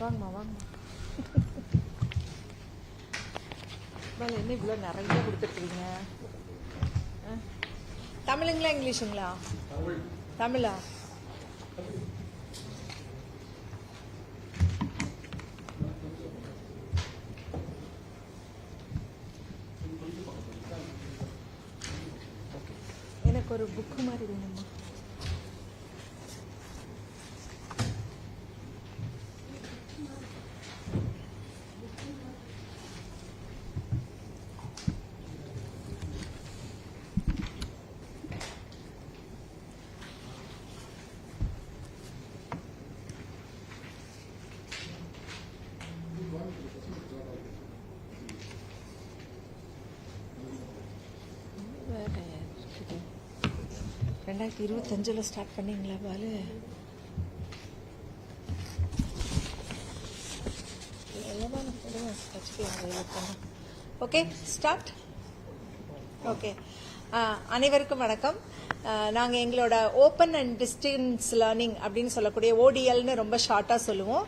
வாங்கம்மா வாங்கம்மா வேலை என்ன இவ்வளோ நிறைய கொடுத்துருக்குறீங்க? தமிழுங்களா இங்கிலீஷுங்களா தமிழா எனக்கு ஒரு புக்கு மாதிரி வேணுமா வேற இருக்குது ரெண்டாயிரத்தி இருபத்தஞ்சில் ஸ்டார்ட் பண்ணீங்களா பாலு? ஓகே ஸ்டார்ட் ஓகே அனைவருக்கும் வணக்கம். நாங்கள் எங்களோட ஓப்பன் அண்ட் டிஸ்டன்ஸ் லேர்னிங் அப்படின்னு சொல்லக்கூடிய ஓடிஎல்னு ரொம்ப ஷார்ட்டாக சொல்லுவோம்.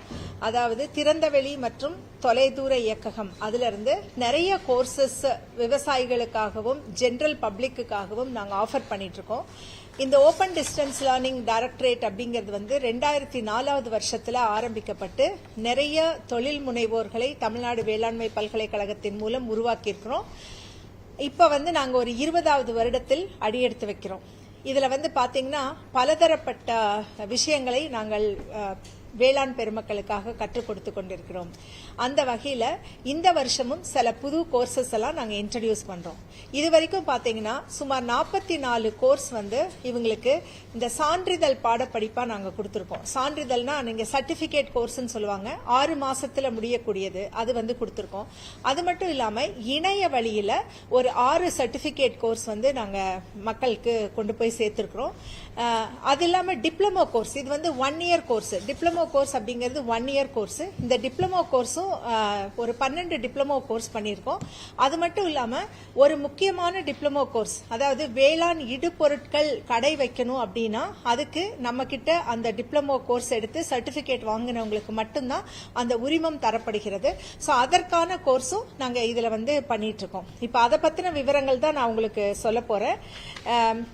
அதாவது திறந்தவெளி மற்றும் தொலைதூர இயக்ககம். அதிலிருந்து நிறைய கோர்சஸ் விவசாயிகளுக்காகவும் ஜென்ரல் பப்ளிக்குக்காகவும் நாங்கள் ஆஃபர் பண்ணிட்டு இருக்கோம். இந்த ஓப்பன் டிஸ்டன்ஸ் லேர்னிங் டைரக்டரேட் அப்படிங்கிறது வந்து ரெண்டாயிரத்தி நாலாவது வருஷத்தில் ஆரம்பிக்கப்பட்டு நிறைய தொழில் முனைவோர்களை தமிழ்நாடு வேளாண்மை பல்கலைக்கழகத்தின் மூலம் உருவாக்கியிருக்கிறோம். இப்போ வந்து நாங்கள் ஒரு இருபதாவது வருடத்தில் அடியெடுத்து வைக்கிறோம். இதில் வந்து பார்த்தீங்கன்னா பலதரப்பட்ட விஷயங்களை நாங்கள் வேளாண் பெருமக்களுக்காக கற்றுக் கொடுத்து கொண்டிருக்கிறோம். அந்த வகையில் இந்த வருஷமும் சில புது கோர்சஸ் எல்லாம் நாங்கள் இன்ட்ரடியூஸ் பண்ணுறோம் இது வரைக்கும் பார்த்தீங்கன்னா சுமார் நாற்பத்தி நாலு கோர்ஸ் வந்து இவங்களுக்கு இந்த சான்றிதழ் பாடப்படிப்பாக நாங்கள் கொடுத்துருக்கோம் சான்றிதழ்னா நீங்கள் சர்டிஃபிகேட் கோர்ஸ்ன்னு சொல்லுவாங்க. ஆறு மாதத்தில் முடியக்கூடியது அது வந்து கொடுத்துருக்கோம். அது மட்டும் இல்லாமல் இணைய வழியில் ஒரு ஆறு சர்டிஃபிகேட் கோர்ஸ் வந்து நாங்கள் மக்களுக்கு கொண்டு போய் சேர்த்துருக்குறோம். அது இல்லாமல் டிப்ளமோ கோர்ஸ் இது வந்து one year course diploma course அப்படிங்கிறது ஒன் இயர் கோர்ஸ் இந்த டிப்ளமோ கோர்ஸும் ஒரு பன்னெண்டு டிப்ளமோ கோர்ஸ் பண்ணியிருக்கோம். அது மட்டும் இல்லாமல் ஒரு முக்கியமான டிப்ளமோ கோர்ஸ் அதாவது வேளாண் இடுபொருட்கள் கடை வைக்கணும் அப்படின்னா அதுக்கு நம்ம கிட்ட அந்த டிப்ளமோ கோர்ஸ் எடுத்து சர்டிபிகேட் வாங்கினவங்களுக்கு மட்டும்தான் அந்த உரிமம் தரப்படுகிறது. ஸோ அதற்கான கோர்ஸும் நாங்கள் இதில் வந்து பண்ணிட்டு இருக்கோம் இப்போ அதை பற்றின விவரங்கள் தான் நான் உங்களுக்கு சொல்ல போகிறேன்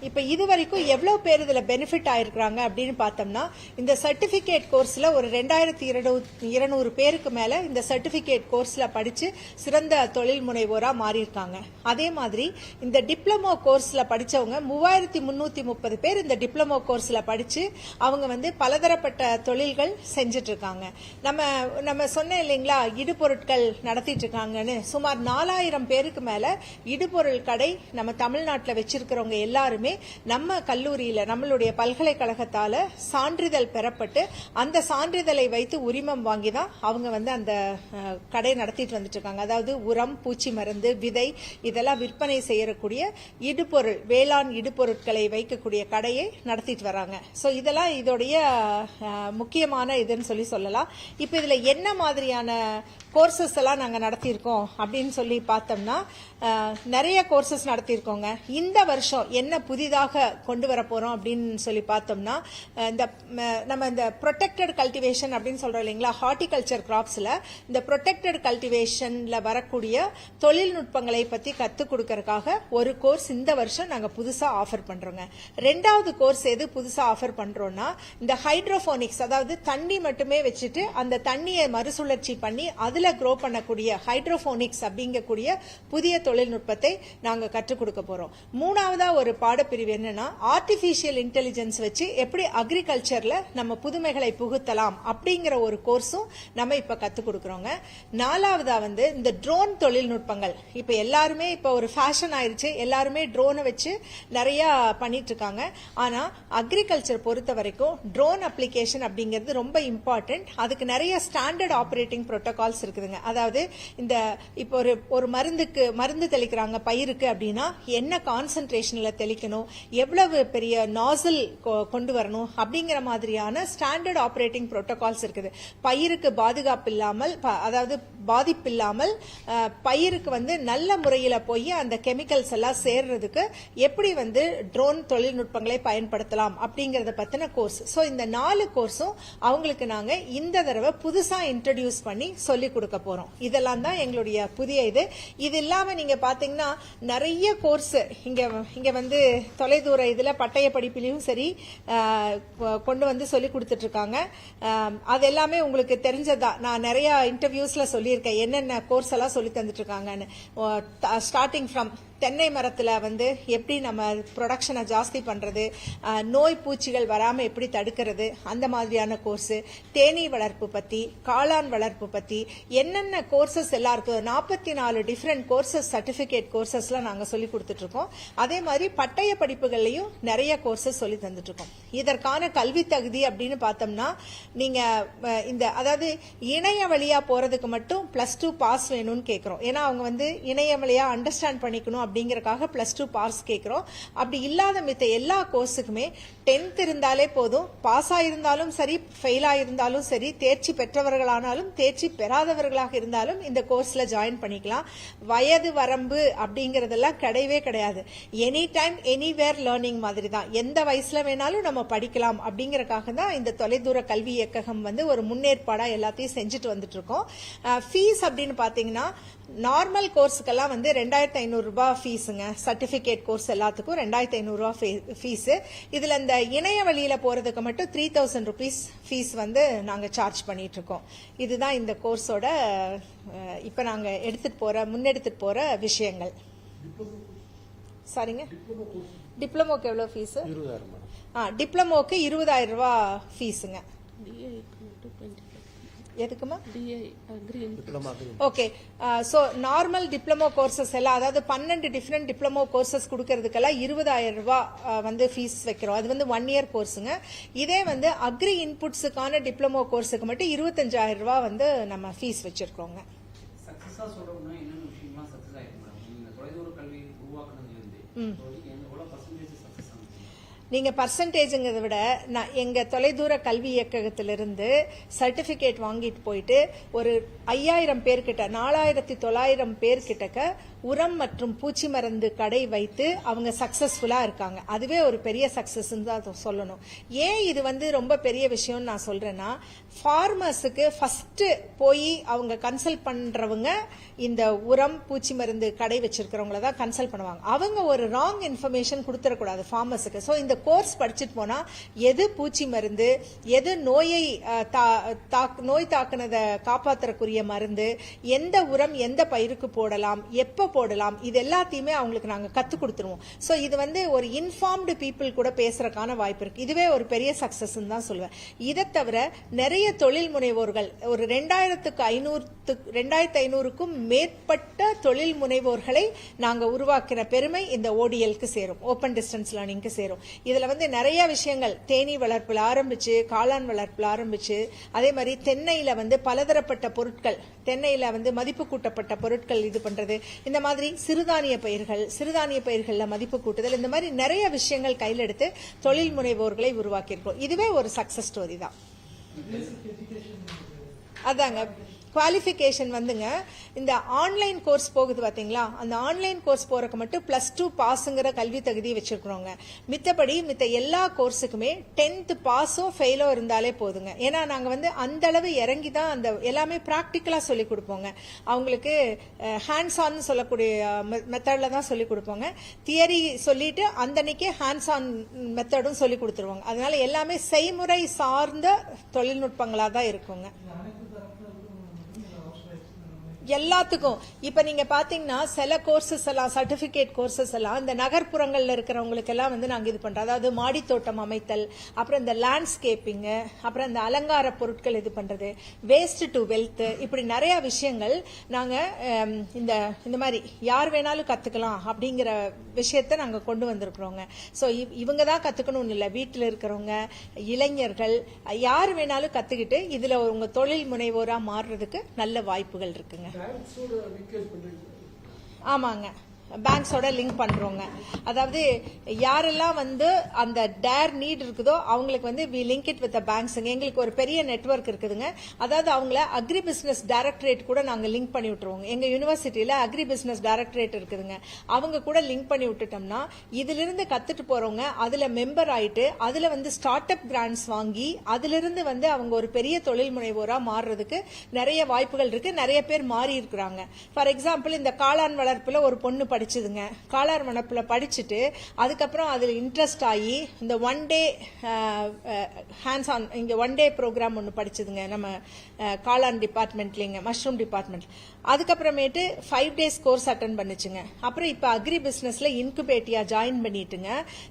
இப்போ இது வரைக்கும் எவ்வளோ பேர் இதில் பெனிஃபிட் ஆயிருக்கிறாங்க அப்படின்னு பார்த்தோம்னா இந்த சர்டிபிகேட் கோர்ஸில் ஒரு ரெண்டாயிரத்தி இருநூறு பேருக்கு மேலே இந்த சர்டிஃபிகேட் கோர்ஸில் படித்து சிறந்த தொழில் முனைவோராக மாறியிருக்காங்க. அதே மாதிரி இந்த டிப்ளமோ கோர்ஸில் படித்தவங்க மூவாயிரத்தி முந்நூற்றி முப்பது பேர் இந்த டிப்ளமோ கோர்ஸில் படித்து அவங்க வந்து பலதரப்பட்ட தொழில்கள் செஞ்சிட்ருக்காங்க. நம்ம நம்ம சொன்னேன் இல்லைங்களா இடுபொருட்கள் நடத்திட்டு இருக்காங்கன்னு சுமார் நாலாயிரம் பேருக்கு மேலே இடுபொருள் கடை நம்ம தமிழ்நாட்டில் வச்சிருக்கிறவங்க எல்லாருமே நம்ம கல்லூரியில் நம்மளுடைய பல்கலைக்கழகத்தால் சான்றிதழ் பெறப்பட்டு அந்த சான்றிதழை வைத்து உரிமம் வாங்கி தான் அவங்க வந்து அந்த கடை நடத்திட்டு வந்துட்டு இருக்காங்க அதாவது உரம் பூச்சி மருந்து விதை இதெல்லாம் விற்பனை செய்யக்கூடிய இடுபொருள் வேளாண் இடுபொருட்களை வைக்கக்கூடிய கடையை நடத்திட்டு வராங்க. ஸோ இதெல்லாம் இதோடைய முக்கியமான இதுன்னு சொல்லி சொல்லலாம். இப்போ இதில் என்ன மாதிரியான கோர்சஸ் எல்லாம் நாங்கள் நடத்தியிருக்கோம் அப்படின்னு சொல்லி பார்த்தோம்னா நிறைய கோர்சஸ் நடத்தியிருக்கோங்க. இந்த வருஷம் என்ன புதிதாக கொண்டு வர போகிறோம் அப்படின்னு சொல்லி பார்த்தோம்னா இந்த நம்ம இந்த ப்ரொடெக்டட் கல்டிவேஷன் அப்படின்னு சொல்கிறோம் இல்லைங்களா? ஹார்டிகல்ச்சர் கிராப்ஸில் இந்த ப்ரொடெக்டட் கல்டிவேஷனில் வரக்கூடிய தொழில்நுட்பங்களை பற்றி கற்றுக் கொடுக்கறதுக்காக ஒரு கோர்ஸ் இந்த வருஷம் நாங்கள் புதுசாக ஆஃபர் பண்ணுறோங்க ரெண்டாவது கோர்ஸ் எது புதுசாக ஆஃபர் பண்ணுறோன்னா இந்த ஹைட்ரோஃபோனிக்ஸ் அதாவது தண்ணி மட்டுமே வச்சுட்டு அந்த தண்ணியை மறுசுழற்சி பண்ணி அதில் க்ரோ பண்ணக்கூடிய ஹைட்ரோஃபோனிக்ஸ் அப்படிங்கக்கூடிய புதிய தொழில்நுட்பத்தை நாங்கள் கற்றுக் கொடுக்க போகிறோம் மூணாவதாக ஒரு பாடப்பிரிவு என்னன்னா ஆர்டிஃபிஷியல் இன்டெலிஜென்ஸ் வச்சு எப்படி அக்ரிகல்ச்சரில் நம்ம புதுமைகளை புகுத்தலாம் அப்படிங்கிற ஒரு கோர்ஸும் நம்ம இப்போ கற்றுக் கொடுக்கணும் கொடுக்கறோங்க நாலாவதா வந்து இந்த ட்ரோன் தொழில்நுட்பங்கள். இப்போ எல்லாருமே இப்போ ஒரு ஃபேஷன் ஆயிடுச்சு எல்லாருமே ட்ரோனை வச்சு நிறையா பண்ணிட்டு இருக்காங்க அக்ரிகல்ச்சர் பொறுத்த வரைக்கும் ட்ரோன் அப்ளிகேஷன் அப்படிங்கிறது ரொம்ப இம்பார்ட்டன்ட் அதுக்கு நிறைய ஸ்டாண்டர்ட் ஆப்ரேட்டிங் ப்ரோட்டோகால்ஸ் இருக்குதுங்க. அதாவது இந்த இப்போ ஒரு ஒரு மருந்துக்கு மருந்து தெளிக்கிறாங்க பயிருக்கு அப்படின்னா என்ன கான்சன்ட்ரேஷனில் தெளிக்கணும்? எவ்வளவு பெரிய நாசல் கொண்டு வரணும்? அப்படிங்கிற மாதிரியான ஸ்டாண்டர்ட் ஆப்ரேட்டிங் ப்ரோட்டோகால்ஸ் இருக்குது. பயிருக்கு பாதுகாப்பு இல்லாமல் அதாவது பாதிப்பில்லாமல் பயிருக்கு வந்து நல்ல முறையில் போய் அந்த கெமிக்கல்ஸ் எல்லாம் சேர்றதுக்கு எப்படி வந்து ட்ரோன் தொழில்நுட்பங்களை பயன்படுத்தலாம் அப்படிங்கிறத பற்றின கோர்ஸ். ஸோ இந்த நாலு கோர்ஸும் அவங்களுக்கு நாங்கள் இந்த தடவை புதுசாக இன்ட்ரடியூஸ் பண்ணி சொல்லி கொடுக்க போகிறோம் இதெல்லாம் தான் எங்களுடைய புதிய இது. இது இல்லாமல் நீங்கள் பார்த்தீங்கன்னா நிறைய கோர்ஸ். இங்கே இங்கே வந்து தொலைதூர இதில் பட்டய படிப்பிலையும் சரி கொ- கொண்டு வந்து சொல்லி கொடுத்துட்ருக்காங்க அது எல்லாமே உங்களுக்கு தெரிஞ்சதா? நான் நிறையா இன்டர்வியூஸ்ல சொல்லியிருக்கேன். என்னென்ன கோர்ஸ் எல்லாம் சொல்லி தந்துட்டு இருக்காங்கன்னு. ஸ்டார்டிங் ஃப்ரம் தென்னை மரத்தில் வந்து எப்படி நம்ம ப்ரொடக்ஷனை ஜாஸ்தி பண்ணுறது நோய் பூச்சிகள் வராமல் எப்படி தடுக்கிறது அந்த மாதிரியான கோர்ஸு தேனீ வளர்ப்பு பற்றி காளான் வளர்ப்பு பற்றி என்னென்ன கோர்சஸ் எல்லாம் நாற்பத்தி நாலு டிஃப்ரெண்ட் கோர்சஸ் சர்டிஃபிகேட் கோர்சஸ்லாம் நாங்கள் சொல்லி கொடுத்துட்ருக்கோம். அதே மாதிரி பட்டய படிப்புகள்லையும் நிறைய கோர்சஸ் சொல்லி தந்துட்ருக்கோம். இதற்கான கல்வி தகுதி அப்படின்னு பார்த்தோம்னா நீங்கள் இந்த அதாவது இணைய வழியாக போகிறதுக்கு மட்டும் ப்ளஸ் டூ பாஸ் வேணும்னு கேட்குறோம் ஏன்னா அவங்க வந்து இணைய வழியாக அண்டர்ஸ்டாண்ட் பண்ணிக்கணும் அப்படிங்கிறக்காக ப்ளஸ் டூ பாஸ் கேட்குறோம் அப்படி இல்லாத மித்த எல்லா கோர்ஸுக்குமே டென்த் இருந்தாலே போதும். பாஸ் ஆயிருந்தாலும் சரி ஃபெயில் இருந்தாலும் சரி தேர்ச்சி பெற்றவர்களானாலும் தேர்ச்சி பெறாதவர்களாக இருந்தாலும் இந்த கோர்ஸில் ஜாயின் பண்ணிக்கலாம். வயது வரம்பு அப்படிங்கிறதெல்லாம் கிடையவே கிடையாது. எனி டைம் எனிவேர் லேர்னிங் மாதிரி தான் எந்த வயசில் வேணாலும் நம்ம படிக்கலாம் அப்படிங்கிறக்காக தான் இந்த தொலைதூர கல்வி இயக்ககம் வந்து ஒரு முன்னேற்பாடாக எல்லாத்தையும் செஞ்சுட்டு வந்துட்டு இருக்கோம். ஃபீஸ் அப்படின்னு பார்த்தீங்கன்னா நார்மல் கோர்ஸுக்கெல்லாம் வந்து ரெண்டாயிரத்தி ஐநூறு ரூபாய் ஃபீஸுங்க சர்டிபிகேட் கோர்ஸ் எல்லாத்துக்கும் ரெண்டாயிரத்தி ஐநூறு ரூபாய் ஃபீஸ் இதுல இந்த இணைய வழியில போறதுக்கு மட்டும் த்ரீ தௌசண்ட் ருபீஸ் ஃபீஸ் வந்து நாங்க சார்ஜ் பண்ணிட்டு இருக்கோம் இதுதான் இந்த கோர்ஸோட இப்ப நாங்க எடுத்துட்டு போற முன்னெடுத்துட்டு போற விஷயங்கள். சரிங்க? டிப்ளமோக்கு எவ்வளவு ஃபீஸ் ஆ டிப்ளமோக்கு இருபதாயிரம் ரூபாய் ஃபீஸுங்க எதுக்குமா DI agri diploma okay so normal diploma courses எல்லாம் அதாவது பன்னெண்டு டிஃப்ரெண்ட் டிப்ளமோ கோர்சஸ் கொடுக்கறதுக்கெல்லாம் இருபதாயிரம் ரூபாய் அஹ், வந்து ஃபீஸ் வைக்கிறோம். அது வந்து ஒன் இயர் கோர்ஸுங்க இதே வந்து அக்ரி இன்புட்ஸுக்கான டிப்ளமோ கோர்ஸுக்கு மட்டும் இருபத்தஞ்சாயிரம் ரூபாய் வந்து நம்ம ஃபீஸ் வச்சிருக்கோங்க சக்சஸா நீங்கள் பர்சன்டேஜுங்கிறத விட நான் எங்கள் தொலைதூர கல்வி இயக்ககத்திலிருந்து சர்டிஃபிகேட் வாங்கிட்டு போயிட்டு ஒரு ஐயாயிரம் பேர்கிட்ட நாலாயிரத்தி தொள்ளாயிரம் பேர்கிட்டக்க உரம் மற்றும் பூச்சி மருந்து கடை வைத்து அவங்க சக்ஸஸ்ஃபுல்லாக இருக்காங்க. அதுவே ஒரு பெரிய சக்சஸ் தான் சொல்லணும். ஏன் இது வந்து ரொம்ப பெரிய விஷயம்னு நான் சொல்கிறேன்னா ஃபார்மர்ஸுக்கு ஃபஸ்ட்டு போய் அவங்க கன்சல்ட் பண்ணுறவங்க இந்த உரம் பூச்சி மருந்து கடை வச்சிருக்கிறவங்கள தான் கன்சல்ட் பண்ணுவாங்க. அவங்க ஒரு ராங் இன்ஃபர்மேஷன் கொடுத்துடக்கூடாது ஃபார்மர்ஸுக்கு ஸோ இந்த கோர்ஸ் படிச்சுட்டு போனால் எது பூச்சி மருந்து எது நோயை தா- நோய் தாக்குனதை காப்பாத்துறக்குரிய மருந்து எந்த உரம் எந்த பயிருக்கு போடலாம் எப்போ போடலாம். இது எல்லாத்தையுமே அவங்களுக்கு நாங்கள் கற்றுக் கொடுத்துருவோம். ஸோ இது வந்து ஒரு இன்ஃபார்ம்டு பீப்புள் கூட பேசுறதுக்கான வாய்ப்பு இருக்கு. இதுவே ஒரு பெரிய சக்சஸ் தான் சொல்லுவேன். இதை தவிர நிறைய தொழில் முனைவோர்கள் ஒரு ரெண்டாயிரத்துக்கு ஐநூறு ரெண்டாயிரத்து ஐநூறுக்கும் மேற்பட்ட தொழில் முனைவோர்களை நாங்கள் உருவாக்கின பெருமை இந்த ஓடிஎல்க்கு சேரும். ஓப்பன் டிஸ்டன்ஸ் லேர்னிங்க்கு சேரும். இதில் வந்து நிறைய விஷயங்கள். தேனீ வளர்ப்பில் ஆரம்பிச்சு காளான் வளர்ப்பில் ஆரம்பிச்சு அதே மாதிரி தென்னையில் வந்து பலதரப்பட்ட பொருட்கள் தென்னையில் வந்து மதிப்பு கூட்டப்பட்ட பொருட்கள் இது பண்ணுறது இந்த மாதிரி சிறுதானிய பயிர்கள் சிறுதானிய பயிர்கள்ல மதிப்பு கூட்டுதல் இந்த மாதிரி நிறைய விஷயங்கள் கையில் எடுத்து தொழில் முனைவோர்களை உருவாக்கியிருக்கோம் இதுவே ஒரு சக்சஸ் ஸ்டோரி தான். அதாங்க. குவாலிஃபிகேஷன் வந்துங்க இந்த ஆன்லைன் கோர்ஸ் போகுது பார்த்தீங்களா அந்த ஆன்லைன் கோர்ஸ் போறதுக்கு மட்டும் பிளஸ் டூ பாஸுங்கிற கல்வி தகுதி வச்சிருக்கிறோங்க. மித்தபடி மித்த எல்லா கோர்ஸுக்குமே டென்த் பாஸோ ஃபெயிலோ இருந்தாலே போதுங்க. ஏன்னா நாங்கள் வந்து அந்த அளவு இறங்கி தான் அந்த எல்லாமே ப்ராக்டிக்கலாக சொல்லி கொடுப்போங்க. அவங்களுக்கு ஹேண்ட்ஸ் ஆன் சொல்லக்கூடிய மெத்தடில் தான் சொல்லி கொடுப்போங்க. தியரி சொல்லிட்டு அந்தன்னைக்கே ஹேண்ட்ஸ் ஆன் மெத்தடும் சொல்லி கொடுத்துருவாங்க. அதனால எல்லாமே செய்முறை சார்ந்த தொழில்நுட்பங்களாக தான் இருக்குங்க. எல்லாத்துக்கும். இப்ப நீங்க பாத்தீங்கன்னா சில கோர்சஸ் எல்லாம் சர்டிபிகேட் கோர்சஸ் எல்லாம் இந்த நகர்ப்புறங்கள்ல இருக்கிறவங்களுக்கு எல்லாம் வந்து நாங்க இது பண்றோம். அதாவது மாடித்தோட்டம் அமைத்தல் அப்புறம் இந்த லேண்ட்ஸ்கேப்பிங் அப்புறம் இந்த அலங்கார பொருட்கள் இது பண்றது வேஸ்ட் டு வெல்த் இப்படி நிறைய விஷயங்கள் நாங்க இந்த இந்த மாதிரி யார் வேணாலும் கத்துக்கலாம் அப்படிங்கிற விஷயத்த நாங்க கொண்டு வந்திருக்கிறோங்க. சோ இவங்க தான் கத்துக்கணும்னு இல்லை. வீட்டில் இருக்கிறவங்க இளைஞர்கள் யார் வேணாலும் கத்துக்கிட்டு இதுல உங்க தொழில் முனைவோரா மாறுறதுக்கு நல்ல வாய்ப்புகள் இருக்குங்க. ஆமாங்க. பேங்க்ஸோட லிங்க் பண்ணுறோங்க அதாவது யாரெல்லாம் வந்து அந்த டேர் நீட் இருக்குதோ அவங்களுக்கு வந்து வி லிங்க் இட் வித் பேங்க்ஸுங்க எங்களுக்கு ஒரு பெரிய நெட்வொர்க் இருக்குதுங்க. அதாவது அவங்கள அக்ரி பிஸ்னஸ் டைரக்டரேட் கூட நாங்கள் லிங்க் பண்ணி விட்டுருவோங்க. எங்கள் யூனிவர்சிட்டியில் அக்ரி பிஸ்னஸ் டைரக்டரேட் இருக்குதுங்க. அவங்க கூட லிங்க் பண்ணி விட்டுட்டோம்னா இதிலிருந்து கற்றுட்டு போகிறவங்க அதில் மெம்பர் ஆயிட்டு அதில் வந்து ஸ்டார்ட் அப் கிராண்ட்ஸ் வாங்கி அதிலிருந்து வந்து அவங்க ஒரு பெரிய தொழில் முனைவோராக மாறுறதுக்கு நிறைய வாய்ப்புகள் இருக்குது நிறைய பேர் மாறி இருக்கிறாங்க ஃபார் எக்ஸாம்பிள் இந்த காளான் வளர்ப்பில் ஒரு பொண்ணு படிச்சதுங்க. காலார் மணப்பில் படிச்சுட்டு அதுக்கப்புறம் அதில் இன்ட்ரெஸ்ட் ஆகி இந்த ஒன் டே ஹேண்ட்ஸ் ஆன் இங்கே ஒன் டே ப்ரோக்ராம் ஒன்று படிச்சதுங்க நம்ம காளான் டிபார்ட்மெண்ட்லிங்க மஷ்ரூம் டிபார்ட்மெண்ட் அதுக்கப்புறமேட்டு ஃபைவ் டேஸ் கோர்ஸ் அட்டன் பண்ணுச்சுங்க. அப்புறம் இப்போ அக்ரி பிஸ்னஸில் இன்குபேட்டியாக ஜாயின் பண்ணிட்டுங்க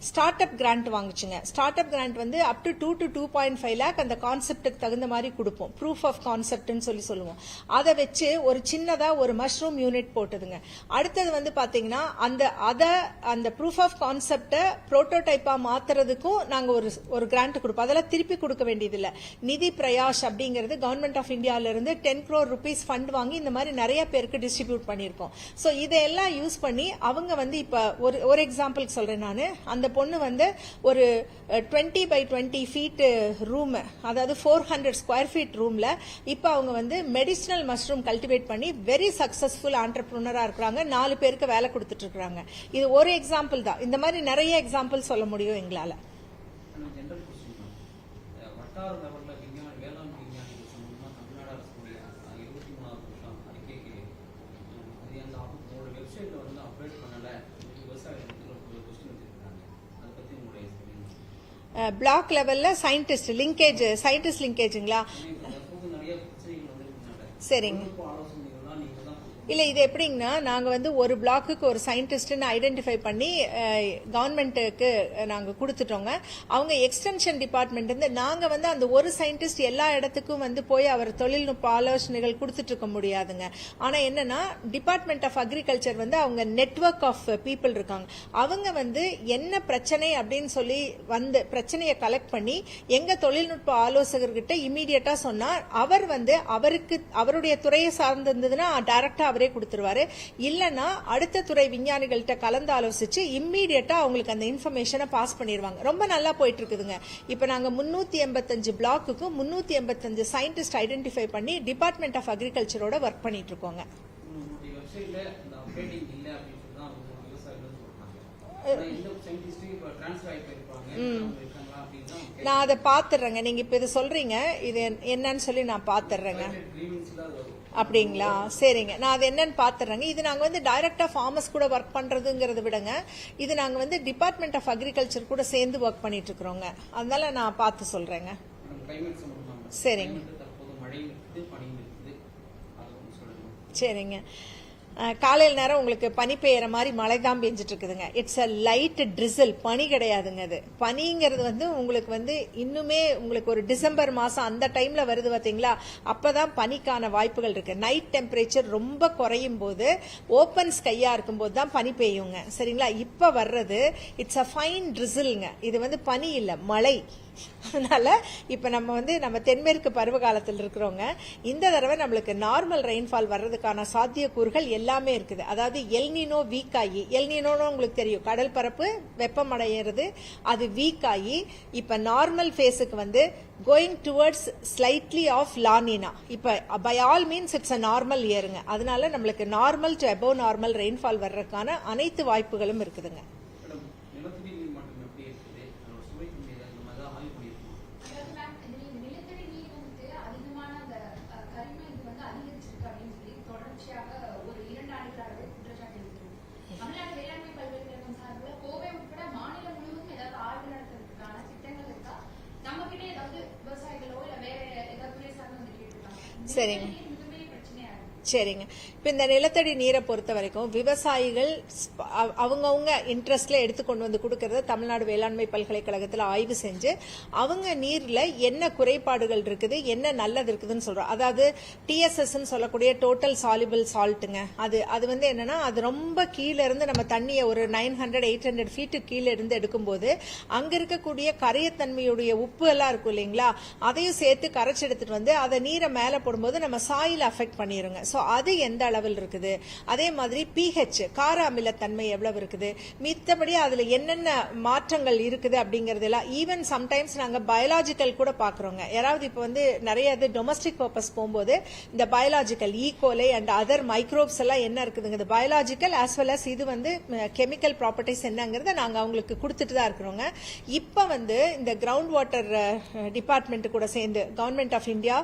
ஸ்டார்ட் அப் கிராண்ட் வாங்குச்சுங்க. ஸ்டார்ட் அப் கிராண்ட் வந்து up to two to two point five lakh அந்த கான்செப்டுக்கு தகுந்த மாதிரி கொடுப்போம். ப்ரூஃப் ஆஃப் கான்செப்ட்னு சொல்லி சொல்லுவோம். அதை வச்சு ஒரு சின்னதாக ஒரு மஷ்ரூம் யூனிட் போட்டதுங்க. அடுத்தது வந்து பார்த்தீங்கன்னா அந்த அதை அந்த ப்ரூஃப் ஆஃப் கான்செப்டை ப்ரோட்டோடைப்பாக மாத்துறதுக்கும் நாங்கள் ஒரு ஒரு கிராண்ட் கொடுப்போம். அதெல்லாம் திருப்பி கொடுக்க வேண்டியதில்லை. நிதி பிரயாஷ் அப்படிங்கிறது கவர்மெண்ட் ஆஃப் இந்தியாவிலேருந்து டென் க்ரோர் ருபீஸ் ஃபண்ட் வாங்கி இந்த மாதிரி நிறைய பேருக்கு டிஸ்ட்ரிபியூட் பண்ணியிருக்கோம். ஸோ இதையெல்லாம் யூஸ் பண்ணி அவங்க வந்து இப்போ ஒரு ஒரு எக்ஸாம்பிளுக்கு சொல்கிறேன் நான். அந்த பொண்ணு வந்து ஒரு twenty by twenty feet room அதாவது ஃபோர் ஹண்ட்ரட் ஸ்கொயர் ஃபீட் ரூமில் இப்போ அவங்க வந்து மெடிசினல் மஷ்ரூம் கல்டிவேட் பண்ணி வெரி சக்ஸஸ்ஃபுல் ஆண்டர்ப்ரூனராக இருக்கிறாங்க. நாலு பேருக்கு வேலை கொடுத்துட்டு இருக்காங்க இது ஒரு எக்ஸாம்பிள் தான். இந்த மாதிரி நிறைய எக்ஸாம்பிள் சொல்ல முடியும் எங்களால. பிளாக் லெவல்ல சயின்டிஸ்ட் லிங்கேஜ் சயின்டிஸ்ட் லிங்கேஜுங்களா சரிங்க தொழில்நுட்ப ஆலோசனைகள்லாம் நீங்கள் தான் கொடுக்கணும் இல்லை இது எப்படிங்கன்னா நாங்கள் வந்து ஒரு பிளாக்குக்கு ஒரு சயின்டிஸ்ட்னு ஐடென்டிஃபை பண்ணி கவர்மெண்ட்டுக்கு நாங்கள் கொடுத்துட்டோங்க. அவங்க எக்ஸ்டென்ஷன் டிபார்ட்மெண்ட் நாங்கள் வந்து அந்த ஒரு சயின்டிஸ்ட் எல்லா இடத்துக்கும் வந்து போய் அவர் தொழில்நுட்ப ஆலோசனைகள் கொடுத்துட்டு இருக்க முடியாதுங்க. ஆனால் என்னன்னா டிபார்ட்மெண்ட் ஆஃப் அக்ரிகல்ச்சர் வந்து அவங்க நெட்வொர்க் ஆஃப் பீப்புள் இருக்காங்க. அவங்க வந்து என்ன பிரச்சனை அப்படின்னு சொல்லி வந்து பிரச்சனையை கலெக்ட் பண்ணி எங்கள் தொழில்நுட்ப ஆலோசகர்கிட்ட இமீடியட்டாக சொன்னால் அவர் வந்து அவருக்கு அவருடைய துறையை சார்ந்திருந்ததுன்னா டேரக்டாக அவரே கொடுத்துருவாரு. இல்லனா அடுத்த துறை விஞ்ஞானிகள்கிட்ட கலந்து ஆலோசிச்சு இம்மீடியட்டா அவங்களுக்கு அந்த இன்ஃபர்மேஷனை பாஸ் பண்ணிடுவாங்க ரொம்ப நல்லா போயிட்டு இருக்குதுங்க இப்ப நாங்க முன்னூத்தி எண்பத்தஞ்சு பிளாக்குக்கு முன்னூத்தி எண்பத்தஞ்சு சயின்டிஸ்ட் ஐடென்டிஃபை பண்ணி டிபார்ட்மெண்ட் ஆஃப் அக்ரிகல்ச்சரோட ஒர்க் பண்ணிட்டு இருக்கோங்க நான் அதை பாத்துறேங்க நீங்க இப்ப இது சொல்றீங்க. இது என்னன்னு சொல்லி நான் வரும் அப்படிங்களா? சரிங்க. நான் அது என்னன்னு பாத்துறேங்க. இது நாங்க வந்து டைரக்டா ஃபார்மர்ஸ் கூட ஒர்க் பண்றதுங்கிறத விடங்க. இது நாங்க வந்து டிபார்ட்மெண்ட் ஆஃப் அக்ரிகல்ச்சர் கூட சேர்ந்து ஒர்க் பண்ணிட்டு இருக்கிறோங்க. அதனால நான் பார்த்து சம்பந்தமாக சரிங்க. சரிங்க. காலையில் நேரம் உங்களுக்கு பனி பெய்யற மாதிரி மழை தான் பெஞ்சிட்டு இருக்குதுங்க இட்ஸ் அ லைட் ட்ரிசல் பனி கிடையாதுங்க அது. பனிங்கிறது வந்து உங்களுக்கு வந்து இன்னுமே உங்களுக்கு ஒரு டிசம்பர் மாதம் அந்த டைம்ல வருது பார்த்திங்களா அப்போ தான் பனிக்கான வாய்ப்புகள் இருக்கு. நைட் டெம்பரேச்சர் ரொம்ப குறையும் போது ஓப்பன் ஸ்கையா இருக்கும்போது தான் பனி பெய்யுங்க. சரிங்களா? இப்போ வர்றது இட்ஸ் அ ஃபைன் ட்ரிசில்ங்க இது வந்து பனி இல்லை மழை. அதனால் இப்போ நம்ம வந்து நம்ம தென்மேற்கு பருவ காலத்தில் இருக்கிறவங்க இந்த தடவை நம்மளுக்கு நார்மல் ரெயின்ஃபால் வர்றதுக்கான சாத்தியக்கூறுகள் எல்லாமே இருக்குது. அதாவது எல்னினோ வீக் ஆகி எல்னினோன்னு உங்களுக்கு தெரியும். கடல் பரப்பு வெப்பமடைகிறது அது வீக் ஆகி நார்மல் ஃபேஸுக்கு வந்து going towards slightly of La Nina இப்போ by all means it's a normal இயருங்க அதனால நம்மளுக்கு normal to above normal rainfall வர்றதுக்கான அனைத்து வாய்ப்புகளும் இருக்குதுங்க மேடம் நிலத்தடி நீர் மட்டம் எப்படி இருக்குது அதோட சுவைத்தன்மை ஏதாவது இந்த மாதிரி தான் ஆய்வு பண்ணியிருக்கோம் அதாவது மேம், இது நீங்க நிலத்தடி நீர் வந்துட்டு அதிகமான அந்த அஹ், கரிம இது வந்து அதிகரிச்சிருக்கு அப்படின்னு சொல்லி தொடர்ச்சியாக ஒரு இரண்டு ஆண்டுகளாகவே குற்றச்சாட்டு இருக்குது தமிழ்நாடு வேளாண்மை பல்கலைக்கழகம் சார்பில் கோவை உட்பட மாநிலம் முழுவதும் ஏதாவது ஆய்வு நடத்துறதுக்கான திட்டங்கள் இருக்கா நம்ம கிட்ட ஏதாவது விவசாயிகளோ இல்ல வேற ஏதாவது துறை சார்ந்து வந்து கேட்டிருக்காங்க சரிங்க. சரிங்க இப்ப இந்த நிலத்தடி நீரை பொறுத்த வரைக்கும் விவசாயிகள் அவங்கவுங்க இன்ட்ரெஸ்ட்ல எடுத்து கொண்டு வந்து கொடுக்கறத தமிழ்நாடு வேளாண்மை பல்கலைக்கழகத்துல ஆய்வு செஞ்சு அவங்க நீர்ல என்ன குறைபாடுகள் இருக்குது என்ன நல்லது இருக்குதுன்னு சொல்றோம். அதாவது டிஎஸ்எஸ் சொல்லக்கூடிய டோட்டல் சாலிபிள் சால்ட்டுங்க அது அது வந்து என்னன்னா அது ரொம்ப கீழேருந்து நம்ம தண்ணியை ஒரு nine hundred eight hundred feet கீழே இருந்து எடுக்கும்போது அங்க இருக்கக்கூடிய கரையத்தன்மையுடைய உப்பு எல்லாம் இருக்கும் இல்லைங்களா அதையும் சேர்த்து கரைச்சி எடுத்துட்டு வந்து அதை நீரை மேலே போடும்போது நம்ம சாயில் அஃபெக்ட் பண்ணிடுங்க ஸோ அது எந்த அளவில் இருக்குது. அதே மாதிரி பிஹெச் கார அமிலத்தன்மை எவ்வளவு இருக்குது? மித்தபடி அதுல என்னென்ன மாற்றங்கள் இருக்குது அப்படிங்கறது எல்லாம் ஈவன் சம்டைம்ஸ் நாங்க பயாலாஜிக்கல் கூட பாக்குறோங்க. யாராவது இப்போ வந்து நிறைய இது டொமஸ்டிக் பர்பஸ் போகும்போது இந்த biological E coli and other microbes எல்லாம் என்ன இருக்குதுங்க? பயாலாஜிக்கல் ஆஸ் வெல் அஸ் இது வந்து கெமிக்கல் ப்ராப்பர்ட்டிஸ் என்னங்கிறத நாங்க அவங்களுக்கு கொடுத்துட்டு தான் இருக்கிறோங்க. இப்போ வந்து இந்த கிரவுண்ட் வாட்டர் டிபார்ட்மெண்ட் கூட சேர்ந்து கவர்மெண்ட் ஆஃப் இந்தியா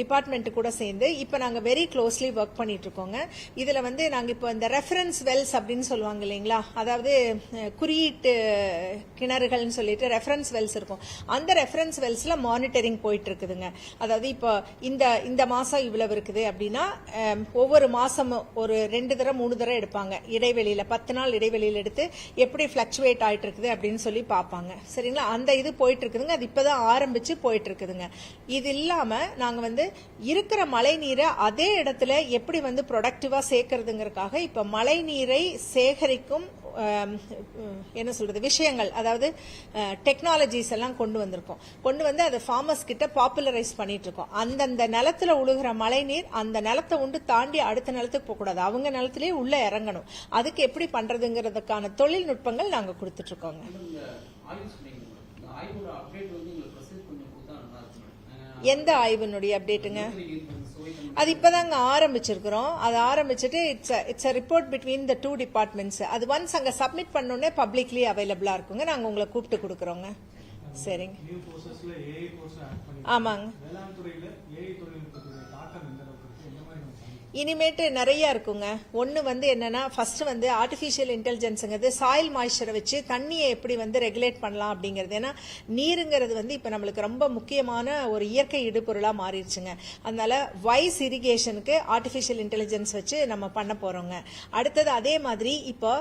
டிபார்ட்மெண்ட் கூட சேர்ந்து இப்போ நாங்க வெரி க்ளோஸ்லி ஒர்க் பண்ணிட்டு இருக்கோங்க. இதில் வந்து நாங்கள் இப்போ இந்த ரெஃபரன்ஸ் வெல்ஸ் அப்படின்னு சொல்லுவாங்க இல்லைங்களா? அதாவது குறியீட்டு கிணறுகள்னு சொல்லிட்டு ரெஃபரன்ஸ் வெல்ஸ் இருக்கும். அந்த ரெஃபரன்ஸ் வெல்ஸில் மானிட்டரிங் போயிட்டு இருக்குதுங்க அதாவது இப்போ இந்த இந்த மாதம் இவ்வளவு இருக்குது அப்படின்னா ஒவ்வொரு மாதமும் ஒரு ரெண்டு தடவை மூணு தடவை எடுப்பாங்க. இடைவெளியில் பத்து நாள் இடைவெளியில் எடுத்து எப்படி ஃப்ளக்சுவேட் ஆயிட்டு இருக்குது அப்படின்னு சொல்லி பார்ப்பாங்க. சரிங்களா? அந்த இது போயிட்டு இருக்குதுங்க அது இப்பதான் ஆரம்பித்து போயிட்டு இருக்குதுங்க இது இல்லாமல் நாங்கள் வந்து இருக்கிற மழை நீரை அதே இடத்துல எப்படி வந்து ப்ரொடக்டிவாக சேர்க்கறதுங்கிறதுக்காக இப்போ மழை நீரை சேகரிக்கும் என்ன சொல்கிறது விஷயங்கள் அதாவது டெக்னாலஜிஸ் எல்லாம் கொண்டு வந்திருக்கோம். கொண்டு வந்து அதை ஃபார்மர்ஸ் கிட்ட பாப்புலரைஸ் பண்ணிட்டு இருக்கோம் அந்தந்த நிலத்தில் உழுகிற மழை நீர் அந்த நிலத்தை உண்டு தாண்டி அடுத்த நிலத்துக்கு போகக்கூடாது. அவங்க நிலத்திலே உள்ளே இறங்கணும். அதுக்கு எப்படி பண்ணுறதுங்கிறதுக்கான தொழில்நுட்பங்கள் நாங்கள் கொடுத்துட்ருக்கோங்க எந்த ஆய்வினுடைய அப்டேட்டுங்க அது இப்பதாங்க ஆரம்பிச்சிருக்கிறோம். அது ஆரம்பிச்சுட்டு it's it's report between the two departments அது ஒன்ஸ் அங்க சப்மிட் பண்ணோடனே பப்ளிக்லி அவைலபிளா இருக்குங்க. நாங்க உங்களை கூப்பிட்டு கொடுக்குறோங்க. சரிங்க. ஆமாங்க. இனிமேட்டு நிறைய இருக்குங்க. ஒன்று வந்து என்னன்னா ஃபர்ஸ்ட் வந்து ஆர்டிஃபிஷியல் இன்டெலிஜென்ஸுங்கிறது சாயில் மாய்ச்சரை வச்சு தண்ணியை எப்படி வந்து ரெகுலேட் பண்ணலாம் அப்படிங்கிறது. ஏன்னா நீருங்கிறது வந்து இப்போ நம்மளுக்கு ரொம்ப முக்கியமான ஒரு இயற்கை இடுபொருளாக மாறிடுச்சுங்க. அதனால வைஸ் இரிகேஷனுக்கு ஆர்டிஃபிஷியல் இன்டெலிஜென்ஸ் வச்சு நம்ம பண்ண போகிறோங்க அடுத்தது அதே மாதிரி இப்போ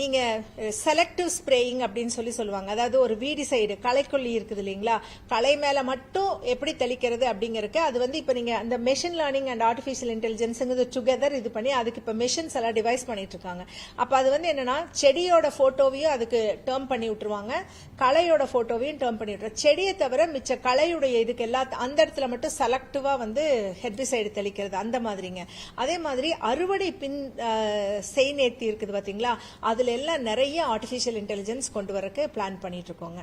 நீங்கள் செலக்டிவ் ஸ்ப்ரேயிங் அப்படின்னு சொல்லி சொல்லுவாங்க. அதாவது ஒரு வீடு சைடு களைக்கொல்லி இருக்குது இல்லைங்களா? களை மேலே மட்டும் எப்படி தெளிக்கிறது அப்படிங்கிறதுக்கு அது வந்து இப்போ நீங்கள் அந்த machine learning and artificial intelligence இன்டெலிஜென்ஸுங்கிறது together இது பண்ணி அதுக்கு இப்போ மிஷின்ஸ் எல்லாம் டிவைஸ் பண்ணிட்டு இருக்காங்க அப்போ அது வந்து என்னன்னா செடியோட போட்டோவையும் அதுக்கு டேர்ம் பண்ணி விட்டுருவாங்க. களையோட போட்டோவையும் டேர்ம் பண்ணி விட்டுருவாங்க. செடியை தவிர மிச்ச களையுடைய இதுக்கு எல்லா அந்த இடத்துல மட்டும் செலக்டிவா வந்து ஹெர்பிசைடு தெளிக்கிறது அந்த மாதிரிங்க. அதே மாதிரி அறுவடை பின் அஹ், செய் நேர்த்தி இருக்குது பாத்தீங்களா? அதுல எல்லாம் நிறைய ஆர்டிஃபிஷியல் இன்டெலிஜென்ஸ் கொண்டு வரக்கு பிளான் பண்ணிட்டு இருக்கோங்க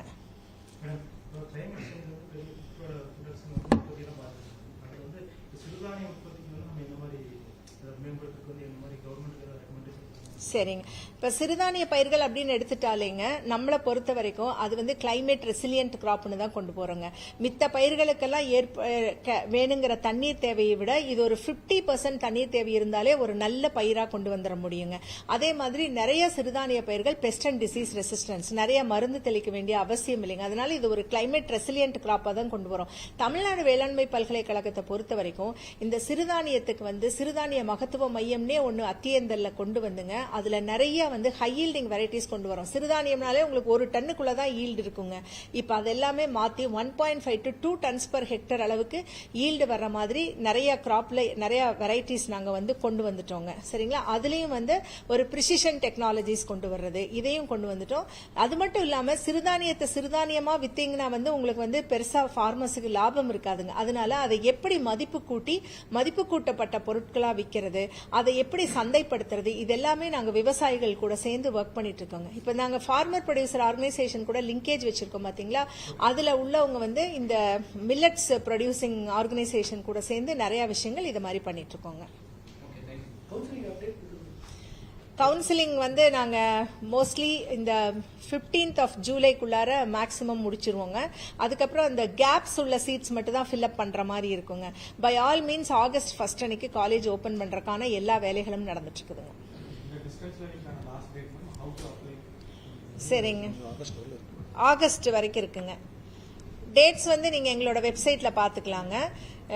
மேடம் இப்போ கிளைமேட் சேஞ்ச் வந்து பெரிய ப்ரொடக்ஷன் வந்து உற்பத்தி தான் பார்த்துருக்கோம் அது வந்து இந்த சிறுதானிய உற்பத்திக்கு வந்து நம்ம எந்த மாதிரி அதை மேம்படுத்துறதுக்கு வந்து எந்த மாதிரி கவர்மெண்ட்டுக்கு ஏதாவது ரெக்கமெண்டேஷன் சரிங்க இப்ப சிறுதானிய பயிர்கள் அப்படின்னு எடுத்துட்டாலேங்க நம்மளை பொறுத்த வரைக்கும் அது வந்து கிளைமேட் ரெசிலியன்ட் கிராப்னு தான் கொண்டு போறோங்க. மித்த பயிர்களுக்கெல்லாம் ஏற்ப க- வேணுங்கிற தண்ணீர் தேவையை விட இது ஒரு 50% பர்சன்ட் தண்ணீர் தேவை இருந்தாலே ஒரு நல்ல பயிரா கொண்டு வந்துட முடியுங்க. அதே மாதிரி நிறைய சிறுதானிய பயிர்கள் பெஸ்ட் அண்ட் டிசீஸ் ரெசிஸ்டன்ஸ் நிறைய மருந்து தெளிக்க வேண்டிய அவசியம் இல்லைங்க. அதனால இது ஒரு கிளைமேட் ரெசிலியன்ட் கிராப்பா தான் கொண்டு வரும். தமிழ்நாடு வேளாண்மை பல்கலைக்கழகத்தை பொறுத்த வரைக்கும் இந்த சிறுதானியத்துக்கு வந்து சிறுதானிய மகத்துவ மையம்னே ஒன்னு அத்தியந்தல்ல கொண்டு வந்துங்க. அதுல நிறைய வந்து ஹை ஈல்டிங் வெரைட்டிஸ் கொண்டு வரோம். சிறுதானியம்னாலே உங்களுக்கு ஒரு டன்னுக்குள்ள தான் ஈல்டு இருக்குங்க. இப்போ அது எல்லாமே one point five to two tons per hectare அளவுக்கு ஈல்டு வர்ற மாதிரி நிறைய கிராப்ல நிறைய வெரைட்டிஸ் நாங்கள் வந்து கொண்டு வந்துட்டோங்க. சரிங்களா? அதுலேயும் வந்து ஒரு ப்ரிசிஷன் டெக்னாலஜிஸ் கொண்டு வர்றது. இதையும் கொண்டு வந்துட்டோம். அது மட்டும் இல்லாமல் சிறுதானியத்தை சிறுதானியமாக வித்தீங்கன்னா வந்து உங்களுக்கு வந்து பெருசாக ஃபார்மர்ஸுக்கு லாபம் இருக்காதுங்க. அதனால அதை எப்படி மதிப்பு கூட்டி மதிப்பு கூட்டப்பட்ட பொருட்களாக விற்கிறது அதை எப்படி சந்தைப்படுத்துறது இது எல்லாமே விவசாயிகள் கூட சேர்ந்து ஒர்க் பண்ணிட்டு இருக்கோங்க இப்போ நாங்கள் ஃபார்மர் ப்ரொடியூசர் ஆர்கனைசேஷன் கூட லிங்கேஜ் வச்சிருக்கோம் பார்த்தீங்களா அதில் உள்ளவங்க வந்து இந்த மில்லட்ஸ் ப்ரொடியூசிங் ஆர்கனைசேஷன் கூட சேர்ந்து நிறைய விஷயங்கள் இது மாதிரி பண்ணிட்டு இருக்கோங்க கவுன்சிலிங் வந்து நாங்கள் மோஸ்ட்லி இந்த 15th ஆஃப் ஜூலைக்குள்ளார மேக்ஸிமம் முடிச்சிருவோங்க. அதுக்கப்புறம் அந்த கேப்ஸ் உள்ள சீட்ஸ் மட்டும் தான் ஃபில்அப் பண்ணுற மாதிரி இருக்குங்க. By all means August first அன்னைக்கு காலேஜ் ஓப்பன் பண்ணுறக்கான எல்லா வேலைகளும் நடந்துட்டு இருக்குதுங்க சரிங்க. ஆகஸ்ட் வரைக்கும் இருக்குங்க. டேட்ஸ் வந்து நீங்கள் எங்களோட வெப்சைட்டில் பார்த்துக்கலாங்க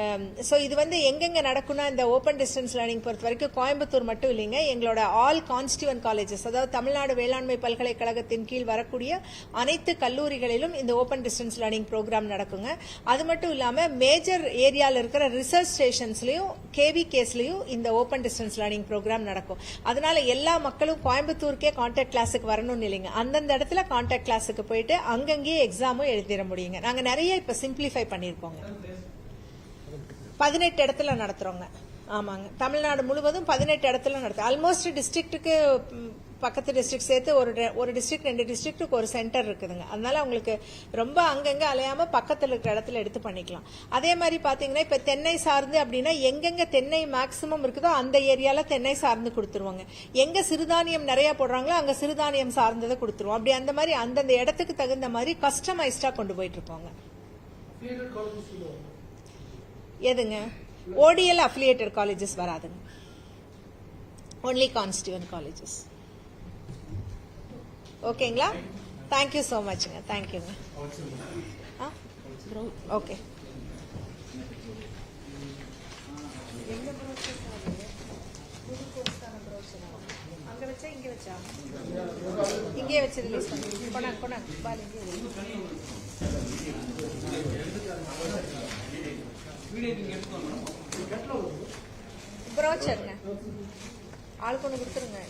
Um, ஸோ இது வந்து எங்கெங்கே நடக்கும்னா இந்த ஓப்பன் டிஸ்டன்ஸ் லேர்னிங் பொறுத்த வரைக்கும் கோயம்புத்தூர் மட்டும் இல்லைங்க. எங்களோட ஆல் கான்ஸ்டியூவன் காலேஜஸ் அதாவது தமிழ்நாடு வேளாண்மை பல்கலைக்கழகத்தின் கீழ் வரக்கூடிய அனைத்து கல்லூரிகளிலும் இந்த ஓப்பன் டிஸ்டன்ஸ் லேர்னிங் ப்ரோக்ராம் நடக்குங்க. அது மட்டும் இல்லாமல் மேஜர் ஏரியாவில் இருக்கிற ரிசர்ச் ஸ்டேஷன்ஸ்லையும் கேவி கேஸ்லையும் இந்த ஓப்பன் டிஸ்டன்ஸ் லேர்னிங் ப்ரோக்ராம் நடக்கும். அதனால எல்லா மக்களும் கோயம்புத்தூருக்கே கான்டாக்ட் கிளாஸுக்கு வரணும்னு இல்லைங்க. அந்தந்த இடத்துல கான்டாக்ட் கிளாஸுக்கு போயிட்டு அங்கங்கேயே எக்ஸாமும் எழுதிட முடியுங்க. நாங்கள் நிறைய இப்போ சிம்பிளிஃபை பண்ணியிருக்கோங்க. பதினெட்டு இடத்துல நடத்துகிறோங்க ஆமாங்க. தமிழ்நாடு முழுவதும் பதினெட்டு இடத்துல நடத்து ஆல்மோஸ்ட் டிஸ்ட்ரிக்ட்டுக்கு பக்கத்து டிஸ்ட்ரிக்ட் சேர்த்து ஒரு ஒரு டிஸ்ட்ரிக்ட் ரெண்டு டிஸ்ட்ரிக்ட்டுக்கு ஒரு சென்டர் இருக்குதுங்க. அதனால அவங்களுக்கு ரொம்ப அங்கங்கே அலையாமல் பக்கத்தில் இருக்கிற இடத்துல எடுத்து பண்ணிக்கலாம். அதே மாதிரி பார்த்தீங்கன்னா இப்போ தென்னை சார்ந்து அப்படின்னா எங்கெங்கே தென்னை மேக்சிமம் இருக்குதோ அந்த ஏரியாவில் தென்னை சார்ந்து கொடுத்துருவாங்க. எங்கே சிறுதானியம் நிறையா போடுறாங்களோ அங்கே சிறுதானியம் சார்ந்ததை கொடுத்துருவோம். அப்படி அந்த மாதிரி அந்தந்த இடத்துக்கு தகுந்த மாதிரி கஸ்டமைஸ்டாக கொண்டு போயிட்டு இருப்பாங்க. எதுங்க? ஓடிஎல் அஃபிலியேட்டட் காலேஜஸ் வராதுங்க. ஒன்லி கான்ஸ்டியூன் காலேஜஸ் ஓகேங்களா தேங்க்யூ ஸோ மச்ங்க தேங்க்யூங்க ஓகே இங்கே வச்சு ரிலீஸ் பண்ணி. கொண்டாங்க கொண்டாங்க பால் இங்கே ப்ரோச்சருங்க ஆளுக்கு ஒன்று கொடுத்துருங்க.